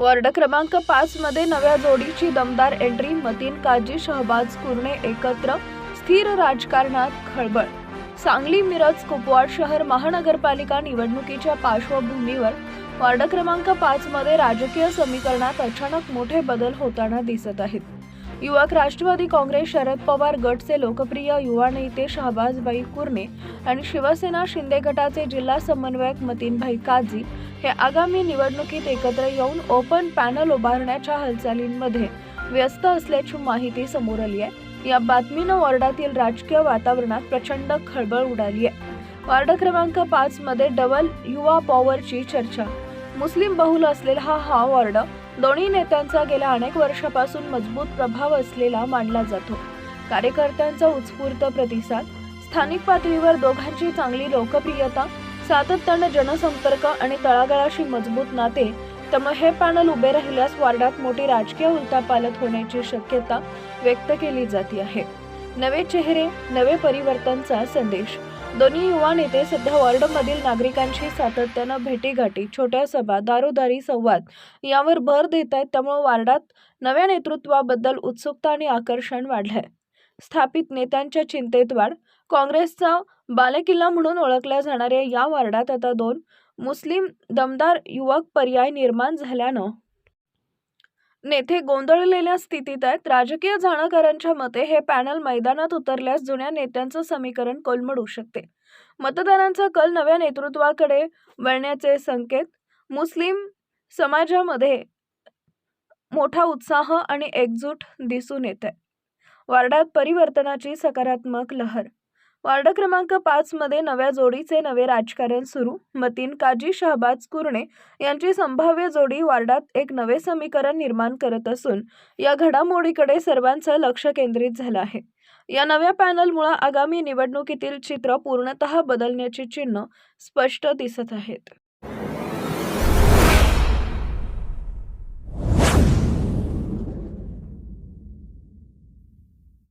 Ward क्रमांक पाच मध्ये नव्या जोडीची दमदार एंट्री मतीन काजी शहबाज कुरणे एकत्र स्थिर राजकारणात खळबळ. सांगली मिरज कुपवाड शहर महानगरपालिका निवडणुकीच्या पार्श्वभूमीवर वॉर्ड क्रमांक पाच मध्ये राजकीय समीकरणात अचानक मोठे बदल होताना दिसत आहेत. युवक राष्ट्रवादी काँग्रेस शरद पवार गटचे लोकप्रिय युवा नेते शहबाजबाई कुर्णे आणि शिवसेना शिंदे गटाचे जिल्हा समन्वयक मतीनभाई काझी हे आगामी निवडणुकीत एकत्र येऊन ओपन पॅनल उभारण्याच्या हालचालींमध्ये व्यस्त असल्याची माहिती समोर आली आहे. या बातमीनं वॉर्डातील राजकीय वातावरणात प्रचंड खळबळ उडाली आहे. वार्ड क्रमांक पाच मध्ये डबल युवा पॉवरची चर्चा. मुस्लिम बहुल असलेला हा हा वॉर्ड दोन्ही नेत्यांचा गेल्या अनेक वर्षापासून मजबूत प्रभाव असलेला मानला जातो. कार्यकर्त्यांचा उत्स्फूर्त प्रतिसाद स्थानिक पातळीवर दोघांची चांगली लोकप्रियता सातत्यानं जनसंपर्क आणि तळागाळाशी मजबूत नाते त्यामुळे हे पॅनल उभे राहिल्यास वार्डात मोठी राजकीय उलथापालथ होण्याची शक्यता व्यक्त केली जाते आहे. नवे चेहरे नवे परिवर्तनचा संदेश. दोन्ही युवा नेते सध्या वॉर्डमधील नागरिकांशी सातत्यानं भेटीगाठी छोट्या सभा दारोदारी संवाद यावर भर देत आहेत. त्यामुळे वार्डात नव्या नेतृत्वाबद्दल उत्सुकता आणि आकर्षण वाढलंय. स्थापित नेत्यांच्या चिंतेत वाढ काँग्रेसचा बालेकिल्ला म्हणून ओळखल्या जाणाऱ्या या वार्डात आता दोन मुस्लिम दमदार युवक पर्याय निर्माण झाल्यानं नेते गोंधळलेल्या स्थितीत आहेत. राजकीय जाणकारांच्या मते हे पॅनल मैदानात उतरल्यास जुन्या नेत्यांचं समीकरण कोलमडू शकते. मतदारांचा कल नव्या नेतृत्वाकडे वळण्याचे संकेत मुस्लिम समाजामध्ये मोठा उत्साह आणि एकजूट दिसून येते वार्डात परिवर्तनाची सकारात्मक लहर वार्ड क्रमांक पाचमध्ये नव्या जोडीचे नवे राजकारण सुरू. मतीन काजी शहबाज कुर्णे यांची संभाव्य जोडी वार्डात एक नवे समीकरण निर्माण करत असून या घडामोडीकडे सर्वांचं लक्ष केंद्रित झालं आहे. या नव्या पॅनलमुळे आगामी निवडणुकीतील चित्र पूर्णतः बदलण्याची चिन्ह स्पष्ट दिसत आहेत.